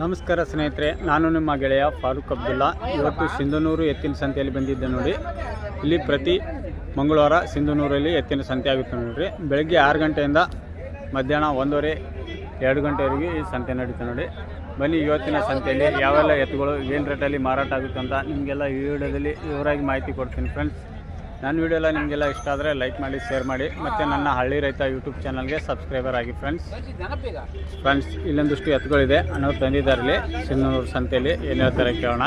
ನಮಸ್ಕಾರ ಸ್ನೇಹಿತರೆ, ನಾನು ನಿಮ್ಮ ಗೆಳೆಯ ಫಾರೂಕ್ ಅಬ್ದುಲ್ಲಾ. ಇವತ್ತು ಸಿಂಧನೂರು ಎತ್ತಿನ ಸಂತೆಯಲ್ಲಿ ಬಂದಿದ್ದೆ ನೋಡಿ. ಇಲ್ಲಿ ಪ್ರತಿ ಮಂಗಳವಾರ ಸಿಂಧನೂರಲ್ಲಿ ಎತ್ತಿನ ಸಂತೆ ಆಗುತ್ತೆ ನೋಡಿರಿ. ಬೆಳಗ್ಗೆ ಆರು ಗಂಟೆಯಿಂದ ಮಧ್ಯಾಹ್ನ ಒಂದೂವರೆ, ಎರಡು ಗಂಟೆವರೆಗೆ ಈ ಸಂತೆ ನಡೀತು ನೋಡಿ. ಬನ್ನಿ, ಇವತ್ತಿನ ಸಂತೆಯಲ್ಲಿ ಯಾವೆಲ್ಲ ಎತ್ತುಗಳು, ಏನು ರೇಟಲ್ಲಿ ಮಾರಾಟ ಆಗುತ್ತೆ ಅಂತ ನಿಮಗೆಲ್ಲ ಈ ವಿಡಿಯೋದಲ್ಲಿ ವಿವರಾಗಿ ಮಾಹಿತಿ ಕೊಡ್ತೀನಿ. ಫ್ರೆಂಡ್ಸ್ ನನ್ನ ವಿಡಿಯೋ ಎಲ್ಲ ನಿಮಗೆಲ್ಲ ಇಷ್ಟ ಆದರೆ ಲೈಕ್ ಮಾಡಿ ಶೇರ್ ಮಾಡಿ. ಮತ್ತು ನನ್ನ ಹಳ್ಳಿ ರೈತ ಯೂಟ್ಯೂಬ್ ಚಾನಲ್ಗೆ ಸಬ್ಸ್ಕ್ರೈಬರ್ ಆಗಿ ಫ್ರೆಂಡ್ಸ್ ಫ್ರೆಂಡ್ಸ್ ಇಲ್ಲೊಂದಿಷ್ಟು ಎತ್ತುಗಳಿದೆ. ಅನ್ನೋರು ತಂದಿದ್ದಾರೆ ಇಲ್ಲಿ ಸಿನ್ನೂರು ಸಂತೆಯಲ್ಲಿ. ಏನು ಹೇಳ್ತಾರೆ ಕೇಳೋಣ.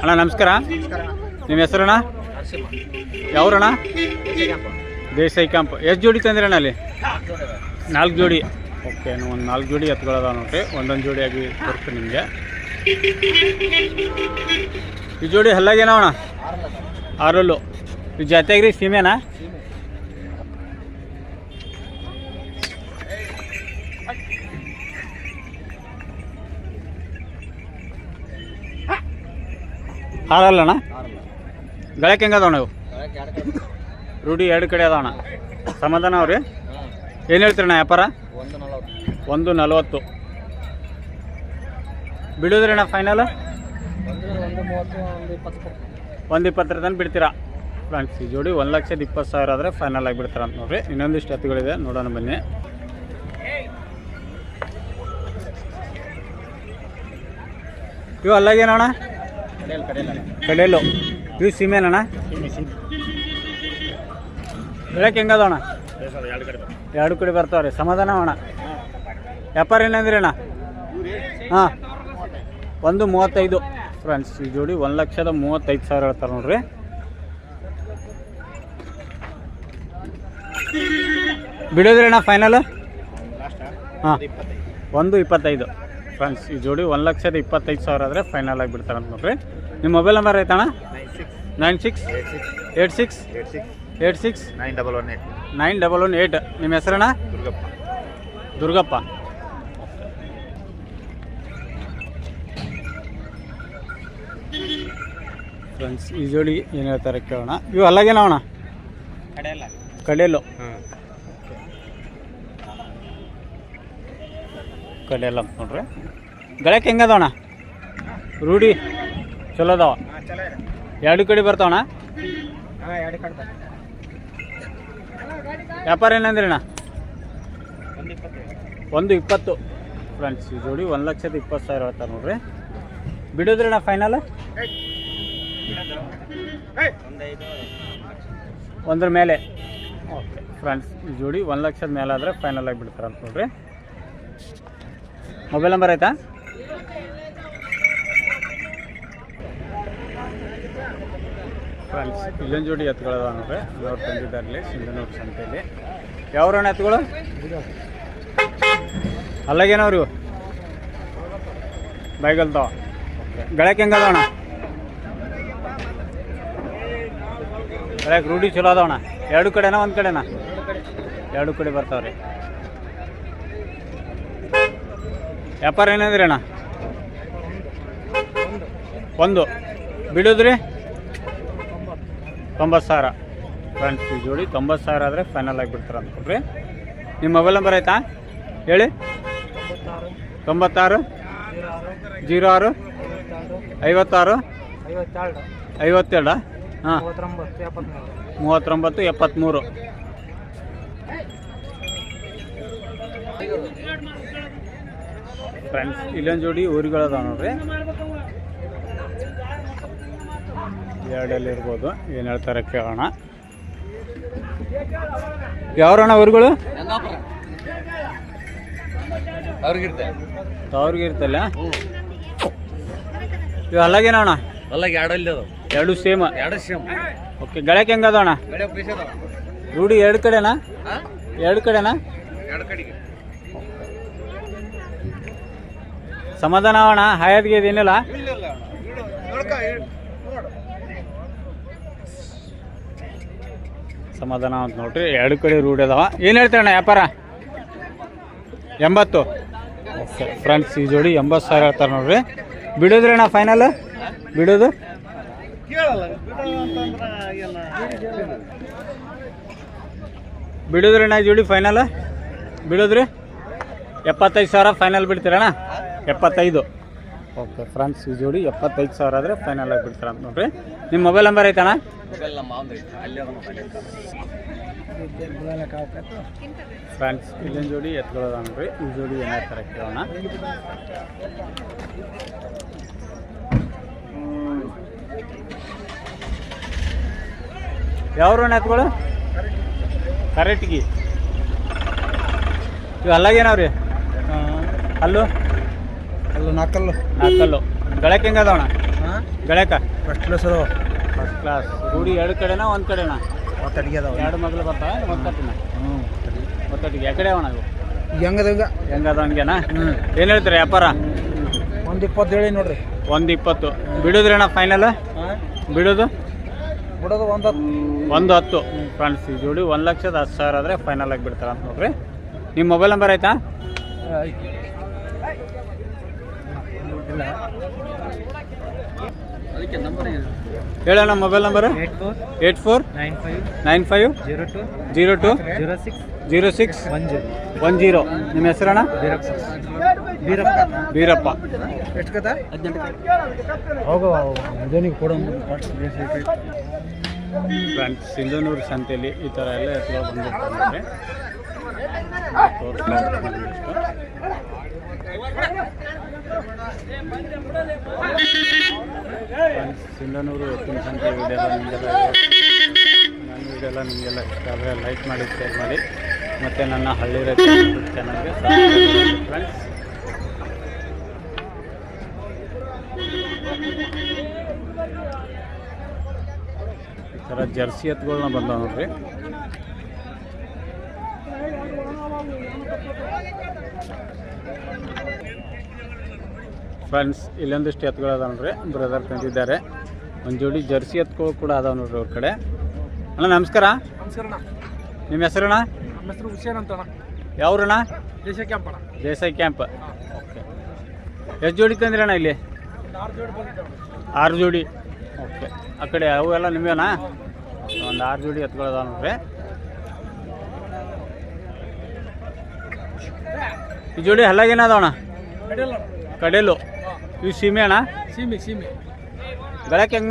ಅಣ್ಣ, ನಮಸ್ಕಾರ. ನಿಮ್ಮ ಹೆಸರಣ್ಣ ಯಾವ್ರಣ್ಣ? ದೇಸಾಯಿ ಕ್ಯಾಂಪ್ ಎಷ್ಟು ಜೋಡಿ ತಂದಿರಣ್ಣ ಅಲ್ಲಿ? ನಾಲ್ಕು ಜೋಡಿ. ಓಕೆ ಒಂದು ನಾಲ್ಕು ಜೋಡಿ ಎತ್ಕೊಳ್ಳೋದ ನೋಡಿರಿ. ಒಂದೊಂದು ಜೋಡಿಯಾಗಿ ಕೊಡ್ತೀನಿ ನಿಮಗೆ. ಈ ಜೋಡಿ ಹಲ್ಲಾಗೇನವಣ ಆರಲ್ಲು. ಈ ಜೊತೆಗ್ರಿ ಸೀಮೆನಾ? ಹಾರಲ್ಲಣ್ಣ ಗಳಕ್ಕೆ ಹೆಂಗೆ ಅದಾವಣ ಇವು? ರೂಢಿ ಎರಡು ಕಡೆ ಅದಾವಣ ಸಮಾಧಾನ ಅವ್ರಿ? ಏನು ಹೇಳ್ತೀರಣ್ಣ ವ್ಯಾಪಾರ? ಒಂದು ನಲವತ್ತು. ಒಂದು ನಲವತ್ತು ಬಿಡೋದ್ರಣ್ಣ ಫೈನಲ್ ಒಂದು ಇಪ್ಪತ್ತರ ತನಕ ಬಿಡ್ತೀರಾ? ಫ್ರೆಂಡ್ಸ್ ಈ ಜೋಡಿ ಒಂದು ಲಕ್ಷದ ಇಪ್ಪತ್ತು ಸಾವಿರ ಆದರೆ ಫೈನಲ್ ಆಗಿ ಬಿಡ್ತಾರೆ ಅಂತ ನೋಡ್ರಿ. ಇನ್ನೊಂದಿಷ್ಟು ಎತ್ತುಗಳಿದೆ, ನೋಡೋಣ ಬನ್ನಿ. ಇವು ಅಲ್ಲಾಗೇನಣ್ಣ ಕಡೆಯಲ್ಲು ಇವು ಸೀಮೆನಣ್ಣ? ಬೆಳಕ್ಕೆ ಹೆಂಗದಣ್ಣ ಎರಡು ಕಡೆ ಬರ್ತಾವ್ರಿ. ಸಮಾಧಾನ ಅಣ್ಣ ವ್ಯಾಪಾರ ಏನಂದ್ರಿ ಅಣ್ಣ? ಹಾಂ. ಒಂದು ಮೂವತ್ತೈದು. ಫ್ರೆಂಡ್ಸ್ ಈ ಜೋಡಿ ಒಂದು ಲಕ್ಷದ ಮೂವತ್ತೈದು ಸಾವಿರ ಹೇಳ್ತಾರೆ ನೋಡ್ರಿ. ಬಿಡೋದ್ರಿ ಅಣ್ಣ ಫೈನಲ್ ಹಾಂ. ಒಂದು ಇಪ್ಪತ್ತೈದು. ಫ್ರೆಂಡ್ಸ್ ಈ ಜೋಡಿ ಒಂದು ಲಕ್ಷದ ಇಪ್ಪತ್ತೈದು ಸಾವಿರ ಆದರೆ ಫೈನಲ್ ಆಗಿ ಬಿಡ್ತಾರೆ ಅಂತ ನೋಡ್ರಿ. ನಿಮ್ಮ mobile number ಐತಣ್ಣ? Nine six eight six eight six nine double one eight nine double one eight ನಿಮ್ಮ ಹೆಸರಣ್ಣ? ದುರ್ಗಪ್ಪ. ದುರ್ಗಪ್ಪ. ಫ್ರೆಂಡ್ಸ್ ಈ ಜೋಡಿ ಏನು ಹೇಳ್ತಾರೆ ಕೇಳೋಣ. ಇವು ಅಲ್ಲಾಗೇನವಣ ಕಡೆಯಲ್ಲ. ಕಡೆಯಲ್ಲು? ಕಡೆಯಲ್ಲ ಅಂತ ನೋಡ್ರಿ. ಗಳಕ್ಕೆ ಹೆಂಗದವಣ ರೂಢಿ? ಚಲೋ ಅದಾವ? ಎರಡು ಕಡೆ ಬರ್ತಾವಣ ವ್ಯಾಪಾರ ಏನಂದ್ರಿ ಅಣ್ಣ? ಒಂದು ಇಪ್ಪತ್ತು. ಫ್ರೆಂಡ್ಸ್ ಈ ಜೋಡಿ ಒಂದು ಲಕ್ಷದ ಇಪ್ಪತ್ತು ಸಾವಿರ ಹೇಳ್ತಾರೆ ನೋಡ್ರಿ. ಬಿಡೋದ್ರಿ ಅಣ್ಣ ಫೈನಲ್ ಒಂದ್ರ ಮೇಲೆ. ಓಕೆ ಫ್ರೆಂಡ್ಸ್ ಈ ಜೋಡಿ ಒಂದು ಲಕ್ಷದ ಮೇಲೆ ಆದ್ರೆ ಫೈನಲ್ ಆಗಿ ಬಿಡ್ತಾರೆ ಅಂತ ನೋಡ್ರಿ. ಮೊಬೈಲ್ ನಂಬರ್ ಆಯ್ತಾ? ಫ್ರೆಂಡ್ಸ್ ಇಲ್ಲೊಂದು ಜೋಡಿ ಎತ್ತುಗಳದ ನೋಡ್ರಿ. ಅವ್ರು ತಂದಿದ್ದಾರೆ ಇಲ್ಲಿ ಸಿಂಧನೂರು ಸಂತೆಯಲ್ಲಿ ಯಾವ್ರಣ್ಣ ಎತ್ತುಗಳು? ಅಲ್ಲಾಗೇನವ್ರಿ? ಬೈಗಲ್ತಾವ ಗಳಕ್ಕೆ ಹೆಂಗದವಣ ಗಳಕ್ಕೆ ರೂಢಿ ಚಲೋ ಅದಾವಣ ಎರಡು ಕಡೆನಾ ಒಂದು ಕಡೆನ? ಎರಡು ಕಡೆ ಬರ್ತಾವ್ರಿ. ವ್ಯಾಪಾರ ಏನಂದ್ರಿ ಅಣ್ಣ? ಒಂದು. ಬಿಡೋದ್ರಿ? ತೊಂಬತ್ತು ಸಾವಿರ. ಫ್ರೆಂಡ್ಸ್ ಜೋಡಿ ತೊಂಬತ್ತು ಸಾವಿರ ಆದರೆ ಫೈನಲ್ ಆಗಿ ಬಿಡ್ತಾರೆ ಅಂದ್ಕೊಡ್ರಿ ನಿಮ್ಮ ಮೊಬೈಲ್ ನಂಬರ್ ಆಯ್ತಾ? ಹೇಳಿ. ತೊಂಬತ್ತಾರು, ಜೀರೋ ಆರು, ಐವತ್ತಾರು, ಐವತ್ತೆರಡು? ಹಾಂ. ಮೂವತ್ತೊಂಬತ್ತು ಎಪ್ಪತ್ತ್ಮೂರು ಮೂವತ್ತೊಂಬತ್ತು ಎಪ್ಪತ್ತ್ಮೂರು ಫ್ರೆಂಡ್ಸ್ ಇಲ್ಲೊಂದು ಜೋಡಿ ಊರುಗಳದ ನೋಡ್ರಿ. ಎರಡಲ್ಲಿ ಇರ್ಬೋದು ಏನು ಹೇಳ್ತಾರೆ ಕೇಳೋಣ. ಯಾವ್ರಣ್ಣ ಊರುಗಳು? ಅವ್ರಿಗಿರ್ತಲ್ಲ ಅವ್ರಿಗೆ ಇರ್ತಲ್ಲ ಇವು ಅಲ್ಲಾಗೇನಣ್ಣ? ಅಲ್ಲಾಗ ಎರಡು ಅಲ್ಲಿ ಅದಾವ ಎರಡು ಸೇಮ್. ಎರಡು ಸೇಮ್. ಓಕೆ ಗಳಕ್ಕೆ ಬೆಳೆ ಪೈಸೆ ಅದಾವ. ರೂಢಿ ಎರಡು ಕಡೆನಾ? ಹಾಂ? ಎರಡು ಕಡೆನಾ? ಎರಡು ಕಡೆಗೆ. ಸಮಾಧಾನ ಅಣ್ಣ ಹಾಯದ್ಗೆ ಇದೇನಿಲ್ಲ ಇಲ್ಲ ಇಲ್ಲ ನೋಡ್ಕ ನೋಡು. ಸಮಾಧಾನ ಅಂತ ನೋಡ್ರಿ ಎರಡು ಕಡೆ ರೂಢಿ ಅದಾವ. ಏನು ಹೇಳ್ತೀರಣ್ಣ ವ್ಯಾಪಾರ? ಎಂಬತ್ತು. ಓಕೆ ಫ್ರೆಂಡ್ಸ್ ಈ ಜೋಡಿ ಎಂಬತ್ತು ಸಾವಿರ ಹೇಳ್ತಾರೆ ನೋಡ್ರಿ. ಬಿಡೋದ್ರಿ ಅಣ್ಣ ಫೈನಲ್ ಬಿಡೋದು ಕೇಳಲ್ಲ ಬಿಡು ಅಂತಂದ್ರ ಎಲ್ಲ ಬಿಡೋದ್ರಿ ಅಣ್ಣ ಈ ಜೋಡಿ ಫೈನಲ್ ಬಿಡೋದ್ರಿ? ಎಪ್ಪತ್ತೈದು ಸಾವಿರ ಫೈನಲ್ ಬಿಡ್ತೀರಣ್ಣ? ಎಪ್ಪತ್ತೈದು. ಓಕೆ ಫ್ರೆಂಡ್ಸ್ ಈ ಜೋಡಿ ಎಪ್ಪತ್ತೈದು ಸಾವಿರ ಆದರೆ ಫೈನಲ್ ಆಗಿ ಬಿಡ್ತೀರ ಅಂತ ನೋಡ್ರಿ. ನಿಮ್ಮ ಮೊಬೈಲ್ ನಂಬರ್ ಐತಣ್ಣ ಫ್ರೆಂಡ್ಸ್ ಇಲ್ಲಿನ ಜೋಡಿ ಎತ್ಕೊಳ್ಳೋದ ನೋಡ್ರಿ. ಈ ಜೋಡಿ ಏನೇ ಥರ ಕೇಳೋಣ ರೋಣ ಎತ್ಗಳು ಕರೆಕ್ಟ್ಗಿ ಇವು ಅಲ್ಲಾಗೇನವ್ರಿ ಅಲ್ಲು? ಅಲ್ಲು ನಾಲ್ಕಲ್ಲು ನಾಲ್ಕಲ್ಲು ಗಳಕ್ಕೆ ಹೆಂಗೆ ಅದಾವಣ ಹಾಂ? ಗಳಕ ಫಸ್ಟ್ ಕ್ಲಾಸ್ ಅದಾವ. ಫಸ್ಟ್ ಕ್ಲಾಸ್ ರೂಢಿ ಎರಡು ಕಡೆನಾ ಒಂದು ಕಡೆನಾ? ಒತ್ತಡಿಗೆ ಅದಾವ. ಎರಡು ಮಗ್ಳು ಬರ್ತಾವ ಒತ್ತಟ್ಟಿನ? ಹ್ಞೂ ಒತ್ತಟ್ಟಿಗೆ. ಯಾಕಡೆ ಅವಣ ಇವು ಹೆಂಗದ ಹೆಂಗದ ಹಂಗೇನಾ? ಹ್ಞೂ ಏನು ಹೇಳ್ತೀರಿ ವ್ಯಾಪಾರ? ಒಂದು ಇಪ್ಪತ್ತು ಹೇಳಿ ನೋಡ್ರಿ. ಒಂದು ಇಪ್ಪತ್ತು. ಬಿಡೋದ್ರಿ ಅಣ್ಣ ಫೈನಲ್ ಹಾಂ? ಬಿಡೋದು? ಬಿಡೋದು ಒಂದು ಹತ್ತು. ಒಂದು ಹತ್ತು. ಫ್ರೆಂಡ್ಸ್ ಈ ಜೋಡಿ ಒಂದು ಲಕ್ಷದ ಹತ್ತು ಸಾವಿರ ಆದರೆ ಫೈನಲ್ ಆಗಿ ಬಿಡ್ತಾರೆ ಅಂತ ನೋಡ್ರಿ. ನಿಮ್ಮ ಮೊಬೈಲ್ ನಂಬರ್ ಆಯ್ತಾ? ಹೇಳೋಣ ಅದಕ್ಕೆ number ಹೇಳಣ್ಣ mobile number eight four? Nine five nine five? Zero two zero two? Zero six zero six? One zero. One zero. ನಿಮ್ಮ ಹೆಸರಣ್ಣ ಬೀರಪ್ಪ. ಬೀರಪ್ಪ. ಎಷ್ಟು ಕದ ಹೋಗು ಇದನಿಗೆ ಕೊಡು ಫ್ರೆಂಡ್ಸ್ ಸಿಂಧನೂರು ಸಂತೆಯಲ್ಲಿ ಈ ಥರ ಎಲ್ಲ ಎತ್ತುಗಳು ಬಂದಿರ್ತಾರೆ ಸಿಂಧನೂರು ಎತ್ತಿನ ಸಂತೆ ವಿಡಿಯೋ ನಿಮಗೆಲ್ಲ ನನ್ನ ವಿಡಿಯೋ ಎಲ್ಲ ನಿಮಗೆಲ್ಲ ಇಷ್ಟ ಆದರೆ ಲೈಕ್ ಮಾಡಿ ಶೇರ್ ಮಾಡಿ. ಮತ್ತು ನನ್ನ ಹಳ್ಳಿ ರೈತ ಯೂಟ್ಯೂಬ್ ಚಾನಲ್ಗೆ ಫ್ರೆಂಡ್ಸ್ ಥರ ಜರ್ಸಿ ಎತ್ತುಗಳನ್ನ ಬಂದ ನೋಡ್ರಿ. ಫ್ರೆಂಡ್ಸ್ ಇಲ್ಲೊಂದಿಷ್ಟು ಎತ್ತುಗಳು ಅದಾವ ನೋಡ್ರಿ. ಬ್ರದರ್ ತಂದಿದ್ದಾರೆ. ಒಂದು ಜೋಡಿ ಜರ್ಸಿ ಎತ್ತುಗಳು ಕೂಡ ಅದಾವ ನೋಡ್ರಿ ಅವ್ರ ಕಡೆ. ಅಣ್ಣ ನಮಸ್ಕಾರ. ನಮಸ್ಕಾರ ನಿಮ್ಮ ಹೆಸರಣ್ಣ ನಮ್ಮ ಹೆಸರು ಹುಷೇನ್ ಅಂತ ಯಾವ್ರಣ್ಣ ದೇಶ ಅಣ್ಣ. ದೇಸಾಯಿ ಕ್ಯಾಂಪ್. ಓಕೆ. ಎಷ್ಟು ಜೋಡಿ ತಂದ್ರಣ್ಣ ಇಲ್ಲಿ? ಆರು ಜೋಡಿ ಆರು ಜೋಡಿ. ಓಕೆ. ಆ ಕಡೆ ಅವು ಎಲ್ಲ ನಿಮ್ವೇನಾ ಒಂದು ಆರು ಜೋಡಿ ಎತ್ಕೊಳ್ಳೋದ ನೋಡ್ರಿ. ಈ ಜೋಡಿ ಅಡಿಯಲ್ಲ ಕಡೆಲು. ಇವು ಸೀಮೆ ಅಣ್ಣ? ಸೀಮೆ ಸೀಮೆ. ಬೆಳಕ್ಕೆ ಹೆಂಗ್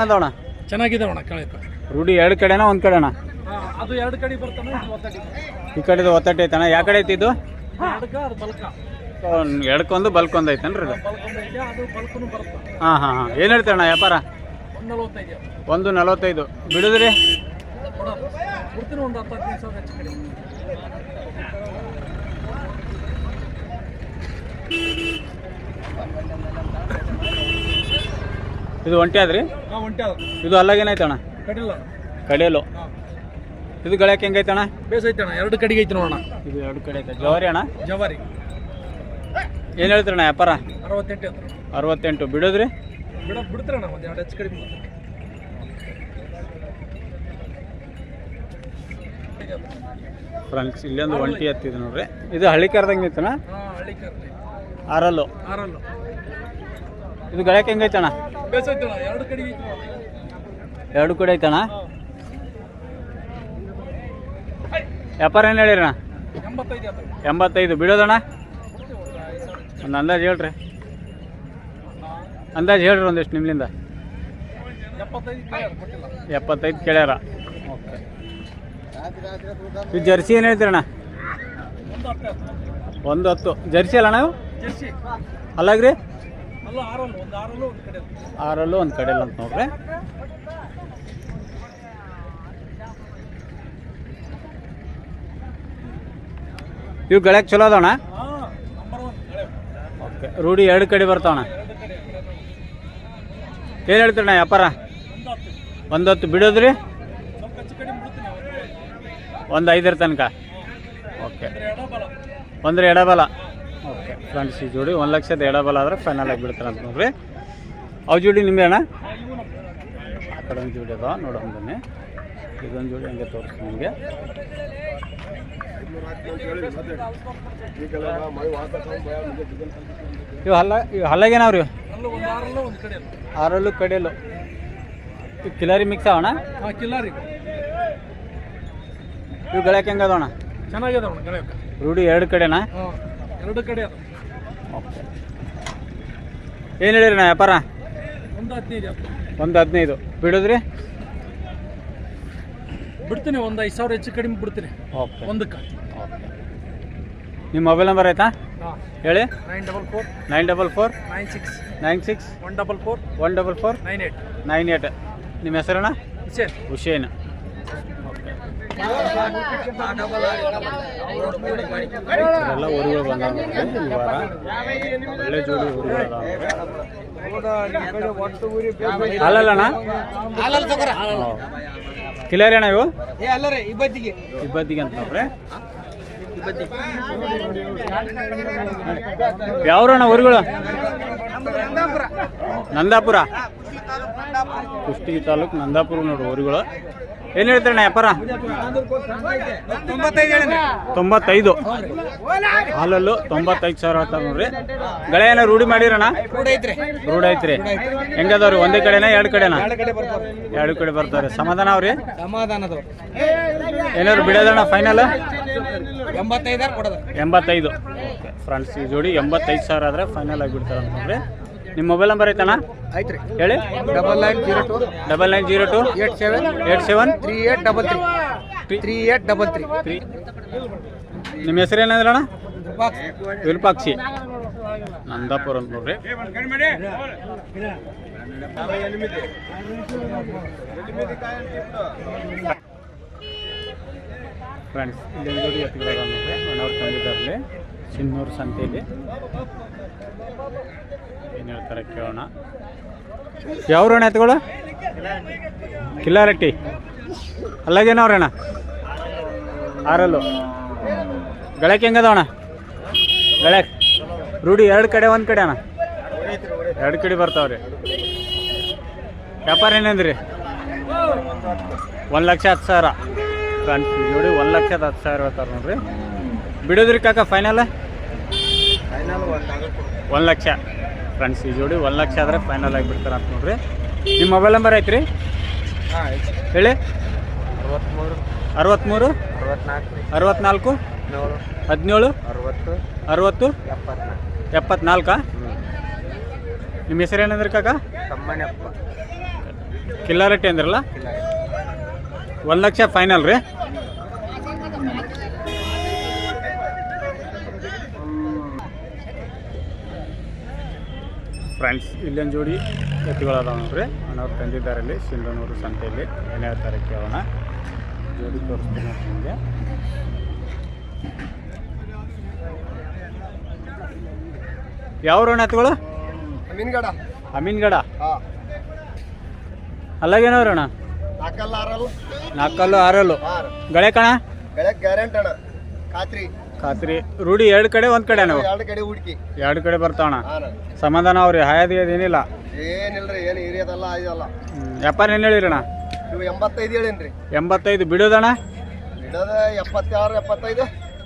ಚೆನ್ನಾಗಿದೆ ಅಣ್ಣ? ಕಳೆಕ ರೂಢಿ ಎರಡು ಕಡೆನಾ ಒಂದು ಕಡೆನಾ? ಅದು ಎರಡು ಕಡೆ ಬರ್ತಾನೆ ಈ ಕಡೆದು ಒತ್ತಟ್ಟೆ ಐತಣ್ಣ. ಯಾವ ಕಡೆ ಐತಿ ಇದು? ಎಡಕ್ಕೊಂದು ಬಲ್ಕೊಂದು ಐತೇನ್ರಿ ಹಾಂ ಹಾಂ ಹಾಂ. ಏನು ಹೇಳ್ತಾರಣ್ಣ ವ್ಯಾಪಾರ? ಒಂದು ನಲವತ್ತೈದು. ಬಿಡುದ್ರಿ? ಇದು ಒಂಟಿ ಆದ್ರಿ? ಇದು ಅಲ್ಲಾಗೇನೈತಣ್ಣ ಅಣ್ಣ? ಕಡೆಯಲು. ಇದು ಗಳಕ್ಕೆ ಐತೆ ಅಣ್ಣ. ಎರಡು ಕಡೆಗೆ ಐತೆ ನೋಡೋಣ ಇದು ಎರಡು ಕಡೆ ಐತೆ ಜವಾರಿ ಅಣ್ಣ? ಜವಾರಿ. ಏನು ಹೇಳ್ತೀರಣ್ಣ ವ್ಯಾಪಾರ? ಅರವತ್ತೆಂಟು ಅರವತ್ತೆಂಟು. ಬಿಡೋದ್ರಿ? ಬಿಡ ನಾವು ಒಂದು ಎರಡು ಹೆಚ್ಚು ಕಡಿಮೆ. ಫ್ರೆಂಡ್ಸ್ ಇಲ್ಲೊಂದು ಒಂಟಿ ಎತ್ತಿದೆ ನೋಡ್ರಿ. ಇದು ಹಳ್ಳಿ ಕರ್ದಂಗೆ ಹಾಂ ಹಳ್ಳಿ ಆರಲ್ಲು. ಆರಲ್ಲು. ಇದು ಗಳಕ್ಕೆ ಹೆಂಗೈತಣ ಬೇಸ್ ಐತೆ ಅಣ್ಣ ಎರಡು ಕಡೆ ಐತೆ ಎರಡು ಕಡೆ ಐತಣ ವ್ಯಾಪಾರ ಏನು ಹೇಳಿರಣ್ಣ? ಎಂಬತ್ತೈದು ಬಿಡೋದಣ್ಣ? ಒಂದು ಅಂದಾಜು ಹೇಳ್ರಿ. ಅಂದಾಜು ಹೇಳ್ರಿ ಒಂದಿಷ್ಟು ನಿಮ್ಮಿಂದ ಎಪ್ಪತ್ತೈದು ಕೇಳ್ಯಾರ ಓಕೆ. ಇದು ಜರ್ಸಿ ಏನು ಹೇಳ್ತೀರಣ್ಣ? ಒಂದು ಹತ್ತು ಜರ್ಸಿ ಅಲ್ಲ ನಾವು ಅಲ್ಲಾಗ್ರಿ? ಆರಲ್ಲೂ ಒಂದು ಕಡೆ ಆರಲ್ಲೂ ಅಂತ ನೋಡ್ರಿ. ಇವು ಗಳಕ್ಕೆ ಚಲೋ ಹಳೆ ಓಕೆ ರೂಢಿ ಎರಡು ಕಡೆ. ಬರ್ತಾವಣ ಎರಡು ಕಡೆ ಏನು ಹೇಳ್ತೀರಣ್ಣ ವ್ಯಾಪಾರ? ಒಂದು ಹತ್ತು ಬಿಡೋದ್ರಿ? ಒಂದು ಐದರ ತನಕ. ಓಕೆ ಒಂದ್ರೆ ಎಡಬಲ. ಓಕೆ ಫ್ರೆಂಡ್ಸ್ ಈ ಜೋಡಿ ಒಂದು ಲಕ್ಷದ ಎಡಬಲ ಆದರೆ ಫೈನಲ್ ಆಗಿ ಬಿಡ್ತಾರೆ ಅಂತ ನೋಡ್ರಿ. ಅವು ಜೋಡಿ ನಿಂಬೆ ಅಣ್ಣ? ಆ ಕಡೆ ಒಂದು ಜೋಡಿ ಅದಾವ, ನೋಡೋಣ ಬನ್ನಿ. ಇದೊಂದು ಜೋಡಿ ಹಂಗೆ ತೋರಿಸ್ತೀನಿ ನಿಮಗೆ. ಇವು ಹಲ್ಲ ಇವು ಹಲ್ಲಾಗೇನಾವ್ರಿ ಆರಲ್ಲು ಒಂದು ಕಡೆ ಆರಲ್ಲೂ ಕಡೆಯಲ್ಲ ಕಿಲಾರಿ ಮಿಕ್ಸ್ ಅವಣ ಹಾಂ ಕಿಲ್ಲಾರಿ ಇವು ಗಳಕ್ಕೆ ಹೆಂಗ ಅದಾವಣ ಚೆನ್ನಾಗಿದೆ ಗೆಳೆಯಕ್ಕ. ರೂಢಿ ಎರಡು ಕಡೆನಾ? ಎರಡು ಕಡೆ ಅದು. ಓಕೆ. ಏನು ಹೇಳಿರಣ್ಣ ವ್ಯಾಪಾರ? ಒಂದು ಹದಿನೈದು. ಒಂದು ಹದಿನೈದು. ಬಿಡೋದ್ರಿ? ಬಿಡ್ತೀನಿ ಒಂದು ಐದು ಸಾವಿರ ಹೆಚ್ಚು ಕಡಿಮೆ ಬಿಡ್ತೀನಿ. ಒಂದಕ್ಕೆ. ನಿಮ್ಮ ಮೊಬೈಲ್ ನಂಬರ್ ಆಯ್ತಾ? ಹೇಳಿ? Nine double four. Nine double four? Nine six. Nine six? One double four. One double four? Nine eight. Nine eight. ನಿಮ್ಮ ಹೆಸರಣ್ಣ? ಹುಷೇನ್ ಹುಷೇನ್ ಎಲ್ಲ ಊರುಗಳು ಬಂದಾವ ನೋಡ್ರಿ ಈ ವಾರ ಒಳ್ಳೆ ಜೋಡಿ ಊರುಗಳು ಅದಾವ ಅಲ್ಲಲ್ಲಣ್ಣ ಕಿಲಾರಿ ಅಣ್ಣ ಇವು? ಇಬ್ಬತ್ತಿಗೆ ಅಂತ ನೋಡ್ರಿ. ಯಾವ್ರಣ್ಣ ಊರುಗಳು? ನಂದಾಪುರ. ಕುಷ್ಟಗಿ ತಾಲೂಕು ನಂದಾಪುರ ನೋಡ್ರಿ ಊರುಗಳು. ಏನು ಹೇಳ್ತಾರಣ್ಣ ವ್ಯಾಪಾರ? ತೊಂಬತ್ತೈದು. ಹಾಲಲ್ಲೂ ತೊಂಬತ್ತೈದು ಸಾವಿರ ಆಗ್ತಾವ ನೋಡ್ರಿ. ಗಳೆ ಏನೋ ರೂಢಿ ಮಾಡಿರಣ್ಣ? ರೂಢ ಐತ್ರಿ. ಹೆಂಗದವ್ರಿ? ಒಂದೇ ಕಡೆನ ಎರಡು ಕಡೆನ? ಎರಡು ಕಡೆ ಬರ್ತಾರೆ ಸಮಾಧಾನ ಅವ್ರಿ? ಸಮಾಧಾನ ಏನಾದ್ರು ಬಿಡೋದಣ್ಣ ಫೈನಲ್ ಎಂಬತ್ತೈದಾರು ಕೊಡೋದು. ಎಂಬತ್ತೈದು. ಫ್ರೆಂಡ್ಸ್ ಈ ಜೋಡಿ ಎಂಬತ್ತೈದು ಸಾವಿರ ಆದರೆ ಫೈನಲ್ ಆಗಿಬಿಡ್ತಾರೆ ಬಿಡ್ತಾರೆ ನೋಡ್ರಿ ನಿಮ್ಮ ಮೊಬೈಲ್ ನಂಬರ್ ಐತಣ್ಣ? ಆಯ್ತು ರೀ ಹೇಳಿ. Double nine zero two double nine zero two eight seven eight seven three eight double three. Three. Eight double three. Three. ನಿಮ್ಮ ಹೆಸರು ಏನಂದ್ರಣ್ಣ? ವಿರೂಪಾಕ್ಷಿ ನಂದಾಪುರ ಅಂತ ನೋಡ್ರಿ. ಫ್ರೆಂಡ್ಸ್, ಇಲ್ಲಿ ಜೋಡಿ ಎತ್ತುಗಳ ನೋಡ್ರಿ ಮನೆಯವ್ರು ತಂದಿದ್ದಾರಲ್ಲಿ ಸಿನ್ನೂರು ಸಂತೆಯಲ್ಲಿ. ಏನು ಹೇಳ್ತಾರೆ ಕೇಳೋಣ. ಯಾವ್ರಣ್ಣ ಎತ್ತುಗಳು ಕಿಲ್ಲಾರಟ್ಟಿ. ಅಲ್ಲಾಗೇನವ್ರಣ್ಣ ಆರಲ್ಲು. ಗಳಕ್ಕೆ ಅಣ್ಣ ಗಳಕ್ ರೂಢಿ ಎರಡು ಕಡೆ, ಒಂದು ಕಡೆ ಅಣ್ಣ. ಎರಡು ಕಡೆ ಬರ್ತಾವ್ರಿ. ವ್ಯಾಪಾರ ಏನಂದ್ರಿ? ಒಂದು ಲಕ್ಷ ಹತ್ತು ಸಾವಿರ. ಫ್ರೆಂಡ್ಸ್ ಜೋಡಿ ಒಂದು ಲಕ್ಷದ ಹತ್ತು ಸಾವಿರ ಹೇಳ್ತಾರೆ ನೋಡ್ರಿ. ಬಿಡೋದ್ರಿ ಕಾಕ ಫೈನಲ್ ಒಂದು ಲಕ್ಷ. ಫ್ರೆಂಡ್ಸ್ ಈ ಜೋಡಿ ಒಂದು ಲಕ್ಷ ಆದರೆ ಫೈನಲ್ ಆಗಿ ಬಿಡ್ತಾರೆ ಅಂತ ನೋಡ್ರಿ. ನಿಮ್ಮ ಮೊಬೈಲ್ ನಂಬರ್ ಐತ್ರಿ? ಹೇಳಿ? ಅರವತ್ತ್ಮೂರು ಅರವತ್ನಾಲ್ಕು. ಹದಿನೇಳು. ಅರವತ್ತು. ಅರವತ್ತು? ಎಪ್ಪತ್ನಾಲ್ಕು. ಎಪ್ಪತ್ನಾಲ್ಕಾ? ನಿಮ್ಮ ಹೆಸರು ಏನಂದ್ರಿ ಕಾಕ? ಕಿಲ್ಲಾರಟ್ಟಿ ಅಂದ್ರಲ್ಲ? ಒಂದು ಲಕ್ಷ ಫೈನಲ್ ರೀ. ಫ್ರೆಂಡ್ಸ್ ಇಲ್ಲೊಂದು ಜೋಡಿ ಎತ್ತುಗಳದಾವ ನೋಡ್ರಿ. ಅಣ್ಣವ್ರು ತಂದಿದ್ದಾರೆ ಇಲ್ಲಿ ಸಿಂಧನೂರು ಸಂತೆಯಲ್ಲಿ. ಏನೇ ಹೇಳ್ತಾರೆ ಕೇಳೋಣ ಜೋಡಿ ತೋರಿಸ್ತೀನಿ ನಿಮಗೆ. ಯಾವ ರೋಣ ಎತ್ತುಗಳು? ಅಮೀನ್ಗಡ. ಅಮೀನ್ಗಡ? ಅಲ್ಲಾಗೇನವ್ರಣ್ಣ ನಾಲ್ಕಲ್ಲ ಆರಲ್ಲ? ನಾಲ್ಕಲ್ಲು ಆರಲ್ಲು. ಹಾಂ ಗಳೆ ಕಣ? ಗ್ಯಾರಂಟಿ ಅಣ್ಣ. ಖಾತ್ರಿ. ಖಾತ್ರಿ. ರೂಢಿ ಎರಡು ಕಡೆ ಒಂದ್ ಕಡೆ ನಾವು? ಎರಡು ಕಡೆ ಹುಡುಕಿ. ಎರಡು ಕಡೆ ಬರ್ತಾವಣ ಹಾಂ ಸಮಾಧಾನ ಅವ್ರಿ ಹಾಯದಿ ಏನಿಲ್ಲ. ಏನಿಲ್ರಿ ಏನು ಹಿರಿಯದಲ್ಲ ಇದಲ್ಲ ಹ್ಮ್. ವ್ಯಾಪಾರ ಏನು ಹೇಳಿರಣ್ಣ ನೀವು ಎಂಬತ್ತೈದು ಹೇಳಿನ್ರಿ. ಎಂಬತ್ತೈದು ಬಿಡೋದಣ್ಣ ಇಡೋದ ಎಪ್ಪತ್ತಾರು ಎಪ್ಪತ್ತೈದು?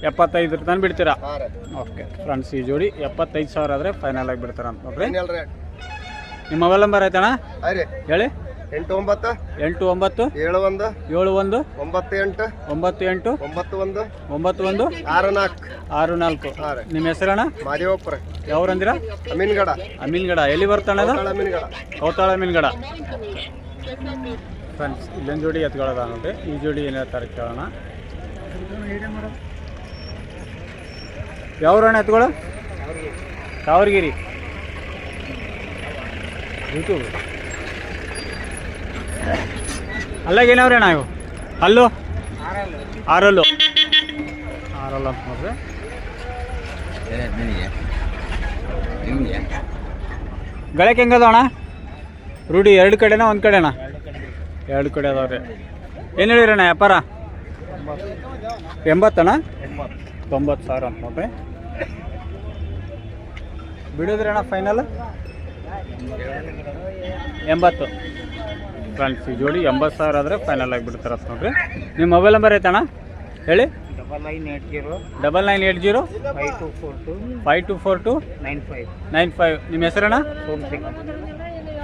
ಎಪ್ಪತ್ತೈದು ತನಕ ಬಿಡ್ತೀರಾ? ಹಾಂ ರೀ. ಓಕೆ ಫ್ರೆಂಡ್ಸ್ ಈ ಜೋಡಿ ಎಪ್ಪತ್ತೈದು ಸಾವಿರ ಆದರೆ ಫೈನಲ್ ಆಗಿ ಬಿಡ್ತಾರ ಅಂತ ನೋಡ್ರಿ. ಏನಿಲ್ರಿ ನಿಮ್ಮ ಮೊಬೈಲ್ ನಂಬರ್ ಆಯ್ತಣ್ಣ? ಆಯ್ರಿ ಹೇಳಿ. ಎಂಟು ಒಂಬತ್ತು? ಎಂಟು ಒಂಬತ್ತು ಏಳು ಒಂದು? ಏಳು ಒಂದು ಒಂಬತ್ತು ಎಂಟು ಒಂಬತ್ತು ಎಂಟು ಒಂಬತ್ತು ಒಂದು ಒಂಬತ್ತು ಒಂದು ಆರು ನಾಲ್ಕು ಆರು ನಾಲ್ಕು ನಿಮ್ಮ ಹೆಸರಣ್ಣ? ಮಾದೇವಪುರ. ಯಾವ್ರಂದಿರ? ಅಮೀನ್ಗಡ. ಅಮೀನ್ಗಡ. ಎಲ್ಲಿ ಬರ್ತಾನೆ ಕಾಳ ಅಮೀನ್ಗಡ. ಕೌತಾಳ ಮೀನ್ಗಡ ಫ್ರೆಂಡ್ಸ್ ಇಲ್ಲೊಂದು ಜೋಡಿ ಎತ್ಕೊಳ್ಳೋದ ನೋಡ್ರಿ. ಈ ಜೋಡಿ ಏನು ಹೇಳ್ತಾರೆ ಕೇಳೋಣ. ಯಾವ್ರಣ್ಣ ಎತ್ಕೊಳ್ಳೋ ಕಾವರ್ಗಿರಿ. ಯೂಟ್ಯೂಬ್ ಅಲ್ಲಾಗ ಏನವ್ರೆ ಅಣ್ಣ ಇವು? ಅಲ್ಲು? ಆರಲ್ಲು. ಆರಲ್ಲ ಗಳಕ್ಕೆ ಅಣ್ಣ? ರೂಢಿ ಎರಡು ಕಡೆನಾ ಒಂದು ಕಡೆನಾ? ಎರಡು ಕಡೆ ಅದಾವ್ರಿ ಏನು ಹೇಳಿರಣ್ಣ ವ್ಯಾಪಾರ? ಎಂಬತ್ತಣ್ಣ? ತೊಂಬತ್ತು ಸಾವಿರ ಅಂತ ನೋಡ್ರಿ. ಬಿಡೋದ್ರಿ ಅಣ್ಣ ಫೈನಲ್ ಎಂಬತ್ತು. ಫ್ರೆಂಡ್ಸ್ ಈ ಜೋಡಿ ಎಂಬತ್ತು ಸಾವಿರ ಆದರೆ ಫೈನಲ್ ಆಗಿಬಿಡ್ತಾರೆ ಬಿಡ್ತಾರಂತ ನೋಡ್ರಿ. ನಿಮ್ಮ ಮೊಬೈಲ್ ನಂಬರ್ ಐತಣ್ಣ ಹೇಳಿ. Double nine eight zero double nine eight zero five two four two five two four two nine five nine five ನಿಮ್ಮ ಹೆಸರಣ್ಣ ಸೋಮಶೇಖರ್.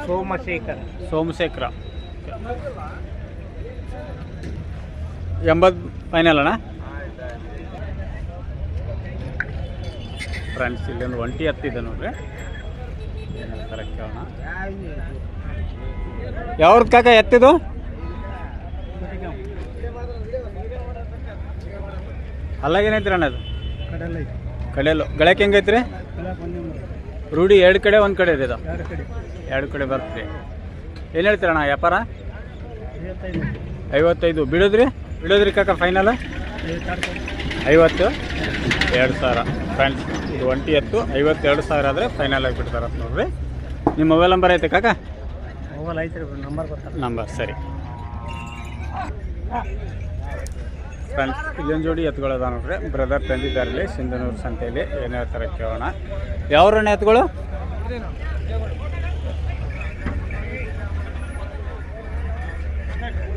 ಸೋಮಶೇಖರ್. ಸೋಮಶೇಖರ. ಎಂಬತ್ತು ಫೈನಲ್ ಅಣ್ಣ? ಫ್ರೆಂಡ್ಸ್ ಇಲ್ಲೊಂದು ಒಂಟಿ ಹತ್ತಿದೆ ನೋಡ್ರಿ. ಏನಂತಾರೆ ಕೇಳೋಣ. ಯಾವ್ದು ಕಾಕ ಎತ್ತಿದು ಅಲ್ಲಾಗೇನೈತ್ರಿ ಅಣ್ಣ ಅದು? ಕಡೆಯಲ್ಲು ಗಳಕ್ಕೆ ಹೆಂಗೈತ್ರಿ ರೂಢಿ ಎರಡು ಕಡೆ, ಒಂದು ಕಡೆ ಇದೆ ಇದು? ಎರಡು ಕಡೆ ಬರ್ತೀರಿ ಏನ್ ಹೇಳ್ತೀರ ಅಣ್ಣ ಹೇಳ್ತೀರಣ್ಣ, ವ್ಯಾಪಾರ? ಐವತ್ತೈದು. ಬಿಡೋದ್ರಿ? ಬಿಡೋದ್ರಿ ಕಾಕ ಫೈನಲ್ ಐವತ್ತು. ಎರಡು ಸಾವಿರ. ಫ್ರೆಂಡ್ಸ್ ಇದು ಒಂಟಿ ಎತ್ತು. ಐವತ್ತೆರಡು ಸಾವಿರ ಆದರೆ ಫೈನಲ್ ಆಗಿ ಬಿಡ್ತಾರೆ ನೋಡ್ರಿ. ನಿಮ್ಮ ಮೊಬೈಲ್ ನಂಬರ್ ಐತೆ ಕಾಕ? ಮೊಬೈಲ್ ಐತ್ರಿ ನಂಬರ್ ಗೊತ್ತಲ್ಲ. ನಂಬರ್, ಸರಿ. ಫ್ರೆಂಡ್ಸ್, ಇಲ್ಲೊಂದು ಜೋಡಿ ಎತ್ತುಗಳದ ನೋಡ್ರಿ. ಬ್ರದರ್ ತಂದಿದ್ದಾರೆ ಇಲ್ಲಿ ಸಿಂಧನೂರು ಸಂತೆಯಲ್ಲಿ. ಏನೇ ಥರ ಕೇಳೋಣ. ಯಾವ್ರಣ್ಣ ಎತ್ತುಗಳು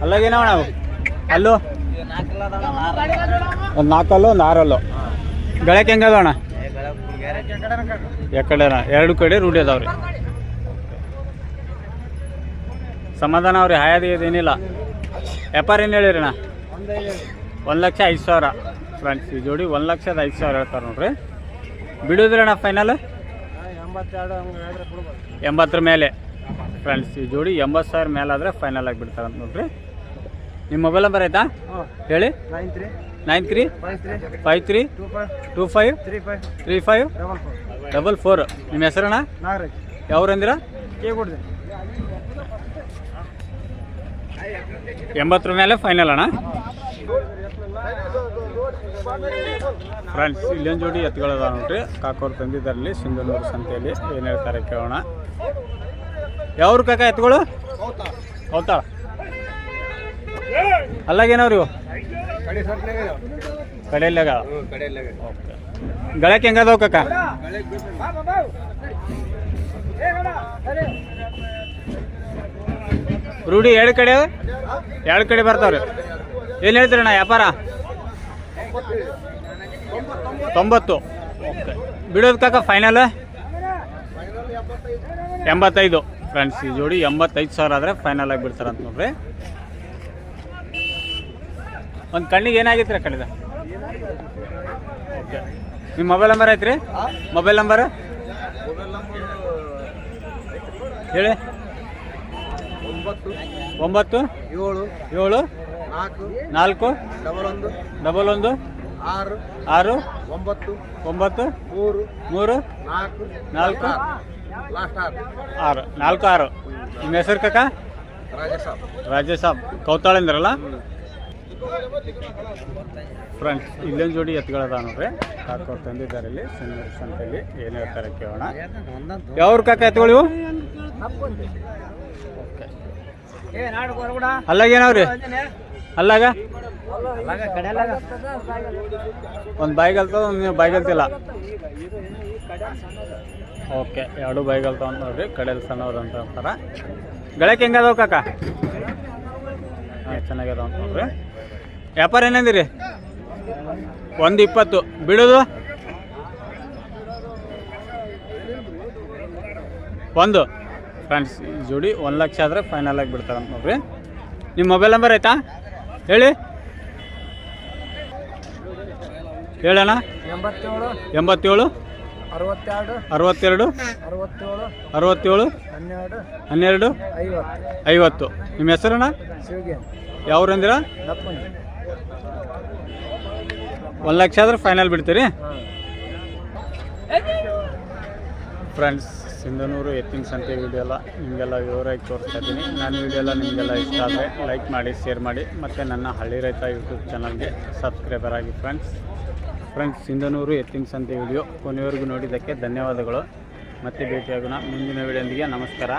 ಅಲ್ಲಾಗೇನವಣ ನಾವು ಅಲ್ಲೂ? ಒಂದು ನಾಲ್ಕಲ್ಲು ಒಂದು ಆರಲ್ಲು? ಗಳಕ್ಕೆ ಹೆಂಗದ ಅಣ್ಣ? ಯಾಕಡೆನ ಎರಡು ಕಡೆ ರೂಢಿ ಅದಾವ್ರಿ. ಸಮಾಧಾನ ಅವ್ರಿ ಹಾಯದಿ ಇದೇನಿಲ್ಲ ವ್ಯಾಪಾರ ಏನು ಹೇಳಿರಣ್ಣ ಒಂದು ಲಕ್ಷ ಐದು ಸಾವಿರ. ಫ್ರೆಂಡ್ಸ್ ಈ ಜೋಡಿ ಒಂದು ಲಕ್ಷದ ಐದು ಸಾವಿರ ಹೇಳ್ತಾರೆ ನೋಡ್ರಿ. ಬಿಡೋದ್ರಿ ಅಣ್ಣ ಫೈನಲ್ ಎಂಬತ್ತರ ಮೇಲೆ. ಫ್ರೆಂಡ್ಸ್ ಈ ಜೋಡಿ ಎಂಬತ್ತು ಸಾವಿರ ಮೇಲೆ ಆದರೆ ಫೈನಲ್ ಆಗಿ ಬಿಡ್ತಾರೆ ಅಂತ ನೋಡ್ರಿ. ನಿಮ್ಮ ಮೊಬೈಲ್ ನಂಬರ್ ಆಯ್ತಾ? ಹೇಳಿ. Nine three. Nine three. Five three. Two five. Three five. Three five. Double four. ನಿಮ್ಮ ಹೆಸರಣ್ಣ? ಯಾವ್ರಂದಿರ ಯಾವ್ರಂದಿರ ಕೇ ಕೊಡ್ದೆ ಎಂಬತ್ತರ ಮೇಲೆ ಫೈನಲ್ ಅಣ್ಣ. ಫ್ರೆಂಡ್ಸ್ ಇಲ್ಲೊಂದು ಜೋಡಿ ಎತ್ತುಗಳದ ನೋಡ್ರಿ. ಕಾಕೋರು ತಂದಿದ್ದಾರಲ್ಲಿ ಸಿಂಧನೂರು ಸಂತೆಯಲ್ಲಿ. ಏನು ಹೇಳ್ತಾರೆ ಕೇಳೋಣ. ಯಾವ್ರು ಕಾಕ ಎತ್ತುಗಳು? ಹೌದಾ ಅಲ್ಲಾಗೇನವ್ರಿ ಇವು? ಕಡೆಯಲ್ಲಾಗ ಗಳಕ್ಕೆ ಹೆಂಗದವು ಕಾಕ? ರೂಢಿ ಎರಡು ಕಡೆ ಎರಡು ಕಡೆ ಬರ್ತಾವ್ರಿ. ಏನು ಹೇಳ್ತೀರಣ್ಣ ವ್ಯಾಪಾರ? ತೊಂಬತ್ತು. ಓಕೆ. ಕಾಕ ಫೈನಲ್ ಎಂಬತ್ತೈದು. ಫ್ರೆಂಡ್ಸ್ ಈ ಜೋಡಿ ಎಂಬತ್ತೈದು ಸಾವಿರ ಆದರೆ ಫೈನಲ್ ಆಗಿ ಬಿಡ್ತಾರೆ ಅಂತ ನೋಡ್ರಿ. ಒಂದು ಕಣ್ಣಿಗೆ ಏನಾಗಿತ್ತು ರೀ ಕಡೆದ ಓಕೆ. ನಿಮ್ಮ ಮೊಬೈಲ್ ನಂಬರ್ ಐತ್ರಿ? ಮೊಬೈಲ್ ನಂಬರ್ ಹೇಳಿ. ಒಂಬತ್ತು ಒಂಬತ್ತು ಏಳು ಏಳು ನಾಲ್ಕು ನಾಲ್ಕು ಡಬಲ್ ಒಂದು ಡಬಲ್ ಒಂದು ಆರು ಆರು ಒಂಬತ್ತು ಒಂಬತ್ತು ಮೂರು ಮೂರು ನಾಲ್ಕು ನಾಲ್ಕು ಲಾಸ್ಟ್ ಆರು. ಆರು ನಾಲ್ಕು ಆರು. ನಿಮ್ಮ ಹೆಸರು ಕಾಕ? ರಾಜಸಾಬ್ ರಾಜೇಶ್ ಸಾಬ್. ಕೌತಾಳಂದ್ರಲ್ಲ? ಫ್ರೆಂಡ್ಸ್ ಇಲ್ಲೊಂದು ಜೋಡಿ ಎತ್ತುಗಳದ ನೋಡ್ರಿ. ಕಾಕೋರು ತಂದಿದ್ದಾರೆ ಇಲ್ಲಿ. ಸಣ್ಣ ಸಂತೆಯಲ್ಲಿ ಏನು ಹೇಳ್ತಾರೆ ಕೇಳೋಣ. ಯಾವ್ರ ಕಾಕ ಎತ್ತುಗಳು ಇವು ಓಕೆ ಏ ನಾಡು ಹೊರಗಡ ಅಲ್ಲಾಗೇನವ್ರಿ ಅಲ್ಲಾಗ ಒಂದು ನೀವು ಒಂದು ಬಾಯಿಗಲ್ತಿಲ್ಲ ಓಕೆ ಎರಡು ಬಾಯಿಗಲ್ತಾವ ಅಂತ ನೋಡ್ರಿ ಕಡೆಯಲ್ಲಿ ಸಣ್ಣವ್ರು ಅಂತ ಅಂತಾರ. ಗಳಕ್ಕೆ ಹೆಂಗದಾವ ಕಾಕ? ಹಾಂ ಚೆನ್ನಾಗದಾವ ಅಂತ ನೋಡ್ರಿ. ವ್ಯಾಪಾರ ಏನಂದಿರಿ? ಒಂದು ಇಪ್ಪತ್ತು. ಬಿಡುದು? ಒಂದು. ಫ್ರೆಂಡ್ಸ್ ಈ ಜೋಡಿ ಒಂದು ಲಕ್ಷ ಆದರೆ ಫೈನಲ್ ಆಗಿ ಬಿಡ್ತಾರೆ ಅಂತ ನೋಡ್ರಿ. ನಿಮ್ಮ ಮೊಬೈಲ್ ನಂಬರ್ ಆಯ್ತಾ? ಹೇಳಿ. ಹೇಳಣ್ಣ. ಎಂಬತ್ತೇಳು ಎಂಬತ್ತೇಳು ಅರವತ್ತೆರಡು ಅರವತ್ತೆರಡು ಅರವತ್ತೇಳು ಅರವತ್ತೇಳು ಹನ್ನೆರಡು ಹನ್ನೆರಡು ಐವತ್ತು. ನಿಮ್ಮ ಹೆಸರಣ್ಣ? ಯಾವ್ರಂದಿರ? ಒಂದು ಲಕ್ಷ ಆದ್ರೆ ಫೈನಲ್ ಬಿಡ್ತೀರಿ? ಫ್ರೆಂಡ್ಸ್ ಸಿಂಧನೂರು ಎತ್ತಿನ ಸಂತೆ ವೀಡಿಯೋ ಎಲ್ಲ ನಿಮಗೆಲ್ಲ ವಿವರವಾಗಿ ತೋರಿಸ್ತಾ ಇದ್ದೀನಿ. ನನ್ನ ವೀಡಿಯೋ ಎಲ್ಲ ನಿಮಗೆಲ್ಲ ಇಷ್ಟ ಆದರೆ ಲೈಕ್ ಮಾಡಿ ಶೇರ್ ಮಾಡಿ, ಮತ್ತು ನನ್ನ ಹಳ್ಳಿ ರೈತ ಯೂಟ್ಯೂಬ್ ಚಾನಲ್ಗೆ ಸಬ್ಸ್ಕ್ರೈಬರ್ ಆಗಿ ಫ್ರೆಂಡ್ಸ್ ಫ್ರೆಂಡ್ಸ್ ಸಿಂಧನೂರು ಎತ್ತಿನ ಸಂತೆ ವಿಡಿಯೋ ಕೊನೆಯವರೆಗೂ ನೋಡಿದ್ದಕ್ಕೆ ಧನ್ಯವಾದಗಳು. ಮತ್ತೆ ಭೇಟಿಯಾಗೋಣ ಮುಂದಿನ ವೀಡಿಯೊಂದಿಗೆ ನಮಸ್ಕಾರ.